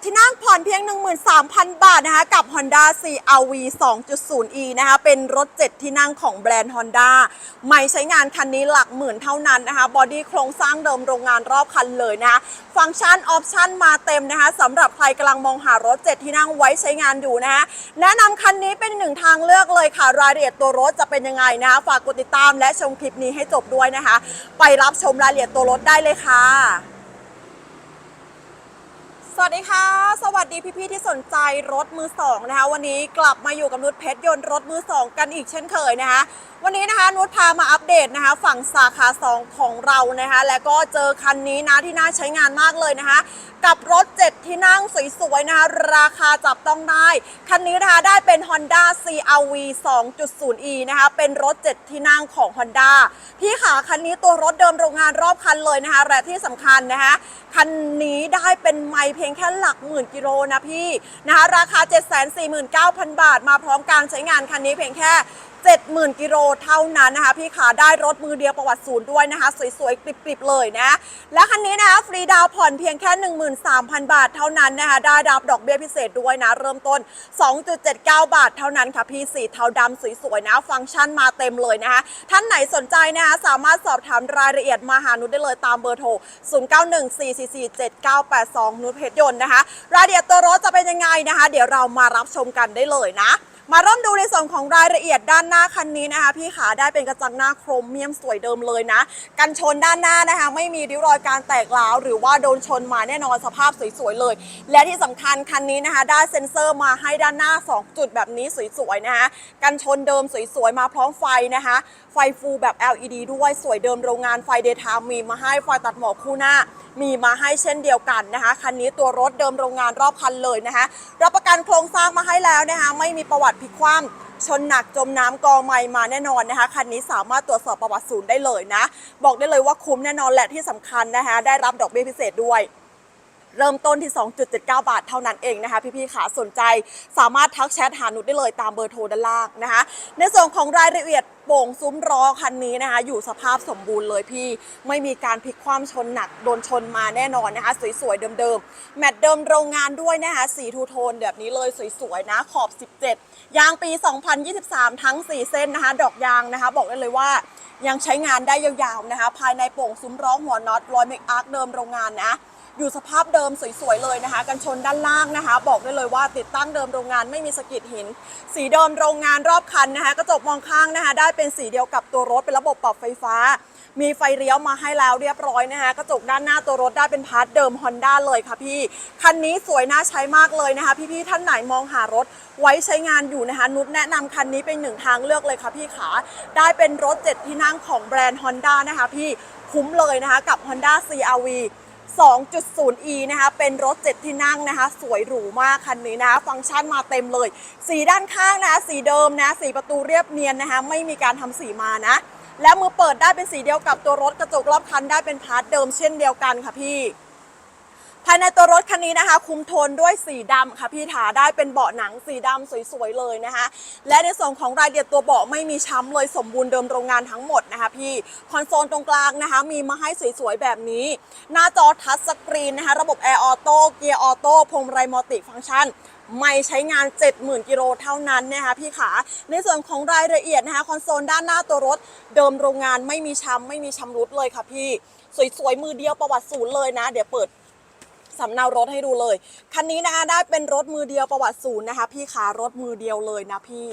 7 ที่นั่งผ่อนเพียง 13,000 บาทนะคะ กับ Honda CRV 2.0e นะคะ เป็นรถ 7 ที่นั่งของแบรนด์ Honda ไม่ใช้งานคันนี้หลักหมื่นเท่านั้นนะคะ บอดี้โครงสร้างเดิมโรงงานรอบคันเลยนะคะ ฟังก์ชัน ออปชันมาเต็มนะคะสำหรับใครกำลังมองหารถ 7 ที่นั่งไว้ใช้งานอยู่นะคะ แนะนำคันนี้เป็นหนึ่งทางเลือกเลยค่ะ รายละเอียดตัวรถจะเป็นยังไงนะคะ ฝากกดติดตามและชมคลิปนี้ให้จบด้วยนะคะ ไปรับชมรายละเอียดตัวรถได้เลยค่ะ วัสดีค่ะ สวัสดีพี่ๆที่สนใจรถมือสองนะคะ วันนี้กลับมาอยู่กับนุชเพชรยนต์รถมือสองกันอีกเช่นเคยนะคะ วันนี้นะคะนุชพามาอัปเดตนะคะ ฝั่งสาขา2ของเรานะคะ แล้วก็เจอคันนี้นะที่น่าใช้งานมากเลยนะคะ กับรถ 7 ที่นั่งสวยๆนะคะราคาจับต้องได้ คันนี้นะคะได้เป็น Honda CRV 2.0e นะคะ เป็นรถ 7 ที่นั่งของ Honda พี่ขาคันนี้ตัวรถเดิมโรงงานรอบคันเลยนะคะและที่สำคัญนะคะคันนี้ได้เป็นไมเพียงแค่หลักหมื่นกิโลนะพี่นะคะราคา 749,000 บาท มาพร้อมการใช้งานคันนี้เพียงแค่ 70,000 กิโลเท่านั้นนะคะ พี่ขาได้รถมือเดียวประวัติศูนย์ด้วยนะคะ สวยๆกริบๆเลยนะ และคันนี้นะคะฟรีดาวผ่อนเพียงแค่ 13,000 บาทเท่านั้นนะคะ ได้รับดอกเบี้ยพิเศษด้วยนะ เริ่มต้น 2.79 บาทเท่านั้นค่ะพี่สีเทาดำสวยๆนะ ฟังก์ชันมาเต็มเลยนะคะ ท่านไหนสนใจนะคะสามารถสอบถามรายละเอียดมาหานุชได้เลยตามเบอร์โทร 0914447982 นุชเพชรยนต์นะคะ รายละเอียดตัวรถจะเป็นยังไงนะคะ เดี๋ยวเรามารับชมกันได้เลยนะ มาเริ่มดูในส่วนของรายละเอียดด้านหน้าคันนี้นะคะ พี่ขาได้เป็นกระจังหน้าโครเมียมสวยเดิมเลยนะ กันชนด้านหน้านะคะ ไม่มีริ้วรอยการแตกร้าวหรือว่าโดนชนมาแน่นอนสภาพสวยๆเลย และที่สำคัญคันนี้นะคะ ได้เซ็นเซอร์มาให้ด้านหน้า 2 จุดแบบนี้สวยๆนะคะ กันชนเดิมสวยๆมาพร้อมไฟนะคะ ไฟฟูแบบ LED ด้วยสวยเดิมโรงงานไฟเดย์ทม์มีมาให้ไฟตัดหมอกคู่หน้ามีมาให้เช่นเดียวกันนะคะคันนี้ตัวรถเดิมโรงงานรอบคันเลยนะคะรับประกันโครงสร้างมาให้แล้วนะคะไม่มีประวัติพลิกคว่ำชนหนักจมน้ำกองไม้มาแน่นอนนะคะคันนี้สามารถตรวจสอบประวัติศูนย์ได้เลยนะ บอกได้เลยว่าคุ้มแน่นอนแหละที่สำคัญนะคะได้รับดอกเบี้ยพิเศษด้วย เริ่มต้นที่ 2.79 บาทเท่านั้นเองนะคะ พี่ๆขาสนใจสามารถทักแชทหานุชได้เลยตามเบอร์โทรด้านล่างนะคะ ในส่วนของรายละเอียดโป่งซุ้มล้อคันนี้นะคะ อยู่สภาพสมบูรณ์เลยพี่ไม่มีการพลิกคว่ำชนหนักโดนชนมาแน่นอนนะคะ สวยๆเดิมๆ แมตต์เดิมโรงงานด้วยนะคะสีทูโทนแบบนี้เลยสวยๆนะขอบ 17 ยางปี 2023 ทั้ง 4 เส้นนะคะ ดอกยางนะคะ บอกได้เลยว่ายังใช้งานได้ยาวๆนะคะ ภายในโป่งซุ้มล้อหัวน็อตรอยเมกอาร์คเดิมโรงงานนะ อยู่สภาพเดิมสวยๆเลยนะคะ กันชนด้านล่างนะคะ บอกได้เลยว่าติดตั้งเดิมโรงงานไม่มีสะกิดหิน สีเดิมโรงงานรอบคันนะคะกระจกมองข้างนะคะ ได้เป็นสีเดียวกับตัวรถเป็นระบบปรับไฟฟ้า มีไฟเลี้ยวมาให้แล้วเรียบร้อยนะคะกระจกด้านหน้าตัวรถได้เป็นพาร์ทเดิม Honda เลยค่ะพี่ คันนี้สวยน่าใช้มากเลยนะคะ พี่ๆท่านไหนมองหารถไว้ใช้งานอยู่นะคะ นุชแนะนำคันนี้เป็นหนึ่งทางเลือกเลยค่ะพี่ขาได้เป็นรถ7ที่นั่งของแบรนด์ Honda นะคะพี่คุ้มเลยนะคะกับ Honda CRV 2.0e นะคะ เป็นรถ7ที่นั่งนะคะ สวยหรูมากคันนี้นะคะ ฟังก์ชันมาเต็มเลย สีด้านข้างนะะสีเดิมนะ สีประตูเรียบเนียนนะคะ ไม่มีการทำสีมานะ และมือเปิดได้เป็นสีเดียวกับตัวรถกระจกรอบคันได้เป็นพาร์ทเดิมเช่นเดียวกันค่ะพี่ ภายในตัวรถคันนี้นะคะ คุมโทนด้วยสีดำค่ะพี่ถาได้เป็นเบาะหนังสีดำสวยๆเลยนะคะ และในส่วนของรายละเอียดตัวเบาะไม่มีช้ำเลยสมบูรณ์เดิมโรงงานทั้งหมดนะคะพี่คอนโซลตรงกลางนะคะ มีมาให้สวยๆแบบนี้ หน้าจอทัชสกรีนนะคะ ระบบแอร์ออโต้เกียร์ออโต้พวงมาลัยมัลติฟังก์ชันไม่ใช้งาน 70,000 กิโลเท่านั้นนะคะพี่ขา ในส่วนของรายละเอียดนะคะคอนโซลด้านหน้าตัวรถ เดิมโรงงานไม่มีช้ำไม่มีชำรุดเลยค่ะพี่ สวยๆ มือเดียวประวัติศูนย์เลยนะ เดี๋ยวเปิด สำเนารถให้ดูเลย คันนี้นะคะได้เป็นรถมือเดียวประวัติศูนย์นะคะ พี่ขารถมือเดียวเลยนะพี่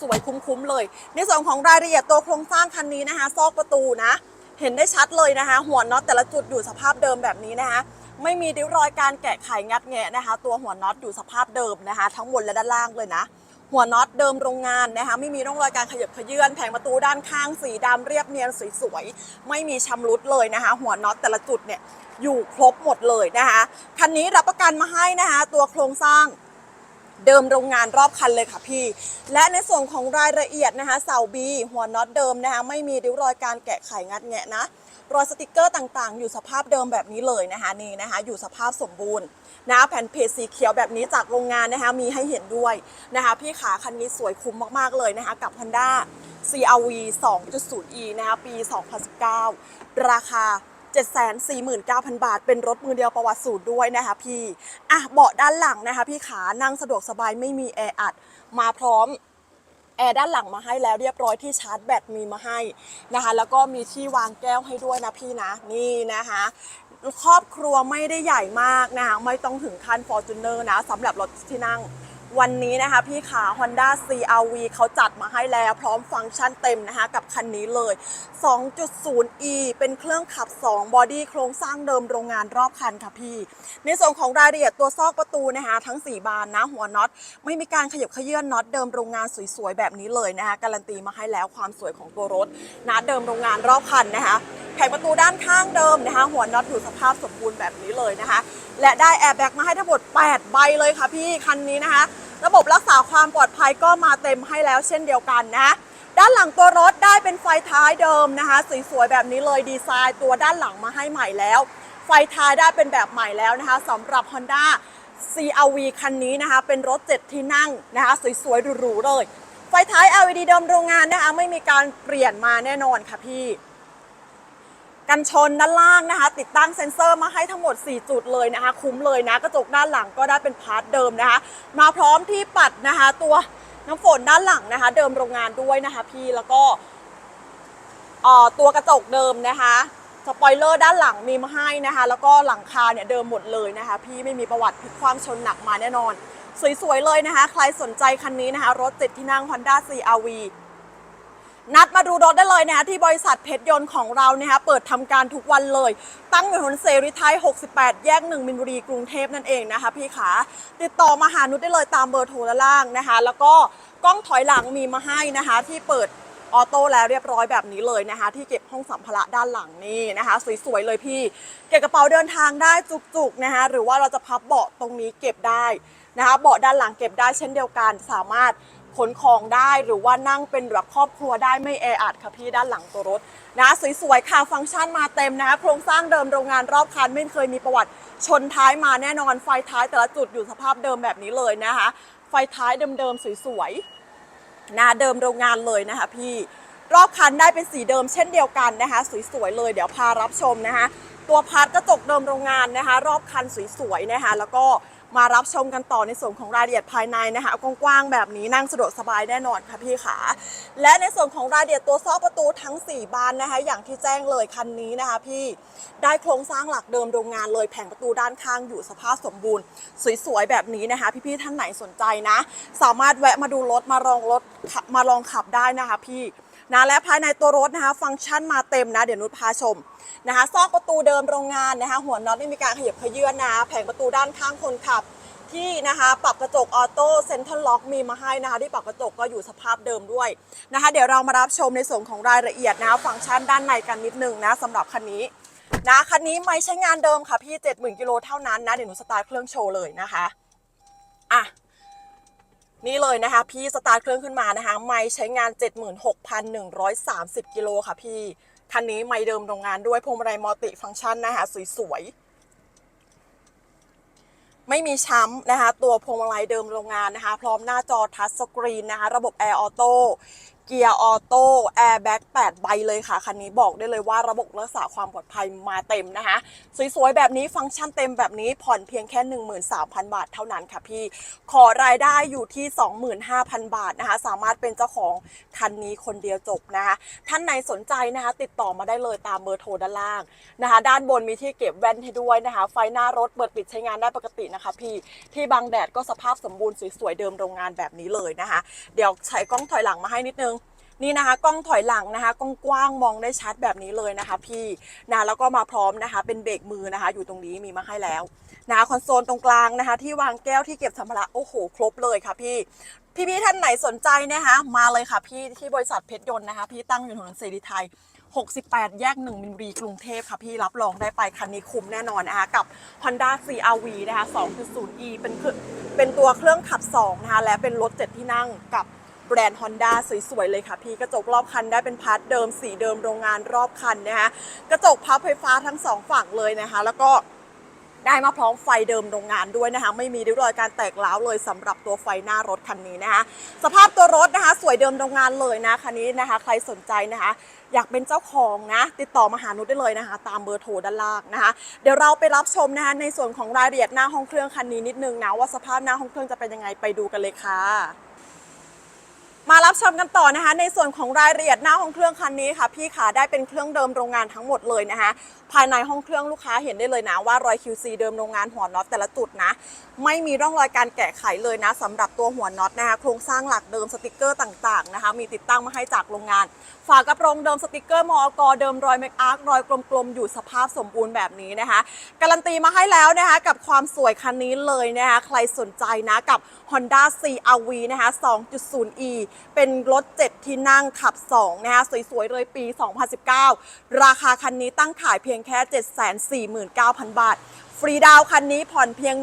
สวยๆคุ้มๆเลย ในส่วนของรายละเอียดตัวโครงสร้างคันนี้นะคะ ซอกประตูนะ เห็นได้ชัดเลยนะคะ หัวน็อตแต่ละจุดอยู่สภาพเดิมแบบนี้นะคะไม่มีริ้วรอยการแกะไขงัดแงะนะคะ ตัวหัวน็อตอยู่สภาพเดิมนะคะ ทั้งบนและด้านล่างเลยนะ หัวน็อตเดิมโรงงานนะคะไม่มีร่องรอยการขยับขยื่นแผงประตูด้านข้างสีดำเรียบเนียนสวยๆไม่มีชำรุดเลยนะคะ หัวน็อตแต่ละจุดเนี่ยอยู่ครบหมดเลยนะคะคันนี้รับประกันมาให้นะคะ ตัวโครงสร้างเดิมโรงงานรอบคันเลยค่ะพี่ และในส่วนของรายละเอียดนะคะเสาบีหัวน็อตเดิมนะคะไม่มีริ้วรอยการแกะไขงัดแงะนะ รอยสติกเกอร์ต่างๆ อยู่สภาพเดิมแบบนี้เลยนะคะนี่นะคะ อยู่สภาพสมบูรณ์นะแผ่นเพจสีเขียวแบบนี้จากโรงงานนะคะมีให้เห็นด้วยนะคะพี่ขาคันนี้สวยคุ้มมากๆเลยนะคะกับ Honda CRV 2.0e นะคะปี 2019 ราคา749,000 บาท เป็นรถมือเดียวประวัติสูตรด้วยนะคะพี่ อะ เบาะด้านหลังนะคะพี่ขา นั่งสะดวกสบายไม่มีแออัด มาพร้อม แอร์ด้านหลังมาให้แล้วเรียบร้อยที่ชาร์จแบตมีมาให้นะคะ แล้วก็มีที่วางแก้วให้ด้วยนะพี่นะนี่นะคะครอบครัวไม่ได้ใหญ่มากนะคะไม่ต้องถึงขั้นฟอร์จูเนอร์นะสำหรับรถที่นั่ง วันนี้นะคะพี่ขา Honda CRV เขาจัดมาให้แล้วพร้อมฟังก์ชันเต็มนะคะกับคันนี้เลย 2.0e เป็นเครื่องขับ 2 บอดี้โครงสร้างเดิมโรงงานรอบคันค่ะพี่ ในส่วนของรายละเอียดตัวซอกประตูนะคะทั้ง 4 บานนะหัวน็อต ไม่มีการขยับขยื่นน็อตเดิมโรงงานสวยๆ แบบนี้เลยนะคะการันตีมาให้แล้วความสวยของตัวรถนะเดิมโรงงานรอบคันนะคะแผงประตูด้านข้างเดิมนะคะหัวน็อตอยู่สภาพสมบูรณ์แบบนี้เลยนะคะและได้แอร์แบ็กมาให้ทั้งหมด 8 ใบเลยค่ะพี่คันนี้นะคะ ระบบรักษาความปลอดภัยก็มาเต็มให้แล้วเช่นเดียวกันนะ ด้านหลังตัวรถได้เป็นไฟท้ายเดิมนะคะสวยๆแบบนี้เลยดีไซน์ตัวด้านหลังมาให้ใหม่แล้ว ไฟท้ายได้เป็นแบบใหม่แล้วนะคะสำหรับ Honda CRV คันนี้นะคะ เป็นรถ7ที่นั่งนะคะสวยๆหรูๆเลย ไฟท้าย LED เดิมโรงงานนะคะไม่มีการเปลี่ยนมาแน่นอนค่ะพี่ กันชนด้านล่างนะคะ ติดตั้งเซ็นเซอร์มาให้ทั้งหมด 4 จุดเลยนะคะ คุ้มเลยนะ กระจกด้านหลังก็ได้เป็นพาร์ทเดิมนะคะ มาพร้อมที่ปัดนะคะ ตัวน้ำฝนด้านหลังนะคะ เดิมโรงงานด้วยนะคะพี่แล้วก็ตัวกระจกเดิมนะคะสปอยเลอร์ด้านหลังมีมาให้นะคะ แล้วก็หลังคาเนี่ยเดิมหมดเลยนะคะ พี่ไม่มีประวัติพลิกความชนหนักมาแน่นอน สวยๆเลยนะคะ ใครสนใจคันนี้นะคะ รถเจ็ดที่นั่ง Honda CRV นัดมาดูรถได้เลยนะคะที่บริษัทเพชรยนต์ของเรานะคะเปิดทำการทุกวันเลย ตั้งอยู่ถนนเสรีไทย 68 แยก 1 มินบุรีกรุงเทพนั่นเองนะคะพี่ขาติดต่อมาหานุชได้เลยตามเบอร์โทรด้านล่างนะคะ แล้วก็กล้องถอยหลังมีมาให้นะคะ ที่เปิดออโต้แล้วเรียบร้อยแบบนี้เลยนะคะ ที่เก็บห้องสัมภาระด้านหลังนี่นะคะสวยๆเลยพี่ เก็บกระเป๋าเดินทางได้จุกๆนะคะ หรือว่าเราจะพับเบาะตรงนี้เก็บได้นะคะ เบาะด้านหลังเก็บได้เช่นเดียวกันสามารถ ขนของได้หรือว่านั่งเป็นแบบครอบครัวได้ไม่แออัดค่ะพี่ด้านหลังตัวรถนะสวยๆค่ะฟังก์ชันมาเต็มนะคะโครงสร้างเดิมโรงงานรอบคันไม่เคยมีประวัติชนท้ายมาแน่นอนไฟท้ายแต่ละจุดอยู่สภาพเดิมแบบนี้เลยนะคะ ไฟท้ายเดิมๆสวยๆนะเดิมโรงงานเลยนะคะพี่รอบคันได้เป็นสีเดิมเช่นเดียวกันนะคะ สวยๆเลยเดี๋ยวพารับชมนะคะ ตัวพาร์ทกระจกเดิมโรงงานนะคะ รอบคันสวยๆนะคะ แล้วก็ มารับชมกันต่อในส่วนของรายละเอียดภายในนะคะกว้างๆแบบนี้นั่งสะดวกสบายแน่นอนค่ะพี่ขาและในส่วนของรายละเอียดตัวซอกประตูทั้ง 4 บานนะคะ อย่างที่แจ้งเลยคันนี้นะคะ พี่ได้โครงสร้างหลักเดิมโรงงานเลยแผงประตูด้านข้างอยู่สภาพสมบูรณ์ สวยๆแบบนี้นะคะ พี่ๆท่านไหนสนใจนะ สามารถแวะมาดูรถมาลองรถมาลองขับได้นะคะ พี่ นะและภายในตัวรถนะคะ ฟังก์ชันมาเต็มนะ เดี๋ยวนุชพาชมนะคะซอกประตูเดิมโรงงานนะคะ หัวน็อตไม่มีการขยับเขยื่อนนะแผงประตูด้านข้างคนขับที่นะคะปรับกระจกออโต้เซ็นทรัลล็อกมีมาให้นะคะ ที่ปรับกระจกก็อยู่สภาพเดิมด้วยนะคะ เดี๋ยวเรามารับชมในส่วนของรายละเอียดนะคะฟังก์ชันด้านในกันนิดนึงนะสำหรับคันนี้นะคันนี้ไม่ใช้งานเดิมค่ะพี่ 70,000กิโลเท่านั้นนะ เดี๋ยวหนูสตาร์ทเครื่องโชว์เลยนะคะอะ นี่เลยนะคะพี่สตาร์ทเครื่องขึ้นมานะคะไม่ใช้งาน 76,130 กิโลค่ะพี่คันนี้ไม่เดิมโรงงานด้วยพวงมาลัยมัลติฟังก์ชันนะคะสวยๆ ไม่มีช้ำนะคะ ตัวพวงมาลัยเดิมโรงงานนะคะ พร้อมหน้าจอทัชสกรีนนะคะ ระบบแอร์ออโต้ เกียร์ออโต้แอร์แบ็ก8ใบเลยค่ะ คันนี้บอกได้เลยว่าระบบรักษาความปลอดภัยมาเต็มนะคะ สวยๆ แบบนี้ฟังก์ชันเต็มแบบนี้ผ่อนเพียงแค่ 13,000 บาทเท่านั้นค่ะพี่ ขอรายได้อยู่ที่ 25,000 บาทนะคะ สามารถเป็นเจ้าของคันนี้คนเดียวจบนะคะ ท่านไหนสนใจนะคะ ติดต่อมาได้เลยตามเบอร์โทรด้านล่างนะคะ ด้านบนมีที่เก็บแว่นให้ด้วยนะคะ ไฟหน้ารถเปิดปิดใช้งานได้ปกตินะคะ พี่ที่บังแดดก็สภาพสมบูรณ์สวยๆเดิมโรงงานแบบนี้เลยนะคะ เดี๋ยวใช้กล้องถอยหลังมาให้นิดนึง นี่นะคะ กล้องถอยหลังนะคะกล้องกว้างมองได้ชัดแบบนี้เลยนะคะ พี่นะแล้วก็มาพร้อมนะคะ เป็นเบรกมือนะคะ อยู่ตรงนี้มีมาให้แล้วนะคอนโซลตรงกลางนะคะ ที่วางแก้วที่เก็บสัมภาระโอ้โห ครบเลยค่ะพี่พี่ๆท่านไหนสนใจนะคะ มาเลยค่ะพี่ที่บริษัทเพชรยนต์นะคะ พี่ตั้งอยู่ถนนเสรีไทย68 แยก 1 มินบุรีกรุงเทพค่ะพี่รับรองได้ไปคันนี้คุ้มแน่นอนนะคะกับ Honda CRV นะคะ 2.0e เป็นเครื่องเป็นตัวเครื่องขับ 2 นะคะ และเป็นรถ 7 ที่นั่งกับ แบรนด์ Honda สวยๆเลยค่ะพี่กระจกรอบคันได้เป็นพาร์ทเดิมสีเดิมโรงงานรอบคันนะคะกระจกพับไฟฟ้าทั้งสองฝั่งเลยนะคะ แล้วก็ได้มาพร้อมไฟเดิมโรงงานด้วยนะคะ ไม่มีริ้วรอยการแตกร้าวเลยสำหรับตัวไฟหน้ารถคันนี้นะคะสภาพตัวรถนะคะ สวยเดิมโรงงานเลยนะคันนี้นะคะ ใครสนใจนะคะ อยากเป็นเจ้าของนะ ติดต่อมาหานุชได้เลยนะคะ ตามเบอร์โทรด้านล่างนะคะ เดี๋ยวเราไปรับชมนะคะในส่วนของรายละเอียดหน้าห้องเครื่องคันนี้นิดนึงนะว่าสภาพหน้าห้องเครื่องจะเป็นยังไงไปดูกันเลยค่ะ มารับชมกันต่อนะคะ ในส่วนของรายละเอียดหน้าของเครื่องคันนี้ค่ะ พี่ขาได้เป็นเครื่องเดิมโรงงานทั้งหมดเลยนะคะ ภายในห้องเครื่องลูกค้าเห็นได้เลยนะว่ารอย QC เดิมโรงงานหัวน็อตแต่ละจุดนะ ไม่มีร่องรอยการแกะไขเลยนะสำหรับตัวหัวน็อตนะคะโครงสร้างหลักเดิมสติกเกอร์ต่างๆนะคะ มีติดตั้งมาให้จากโรงงาน ฝากระโปรงเดิมสติกเกอร์มอกเดิมรอยแม็กอาร์รอยกลมๆอยู่สภาพสมบูรณ์แบบนี้นะคะ การันตีมาให้แล้วนะคะกับความสวยคันนี้เลยนะคะใครสนใจนะกับ Honda CRV นะคะ 2.0e เป็นรถ 7 ที่นั่งขับ 2 นะคะสวยๆเลยปี 2019 ราคาคันนี้ตั้งขายเพียงแค่ 749,000 บาท ฟรีดาวน์คันนี้ผ่อนเพียง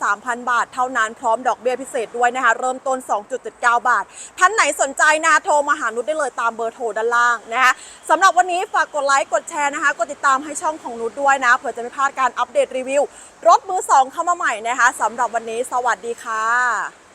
13,000 บาท เท่านั้นพร้อมดอกเบี้ยพิเศษด้วยนะคะ เริ่มต้น 2.79 บาท ท่านไหนสนใจนะคะโทรมาหานุชได้เลยตามเบอร์โทรด้านล่างนะคะสำหรับวันนี้ฝากกดไลค์ กดแชร์นะคะ กดติดตามให้ช่องของนุชด้วยนะเผื่อจะไม่พลาดการอัปเดตรีวิว รถมือ2เข้ามาใหม่นะคะสำหรับวันนี้ สวัสดีค่ะ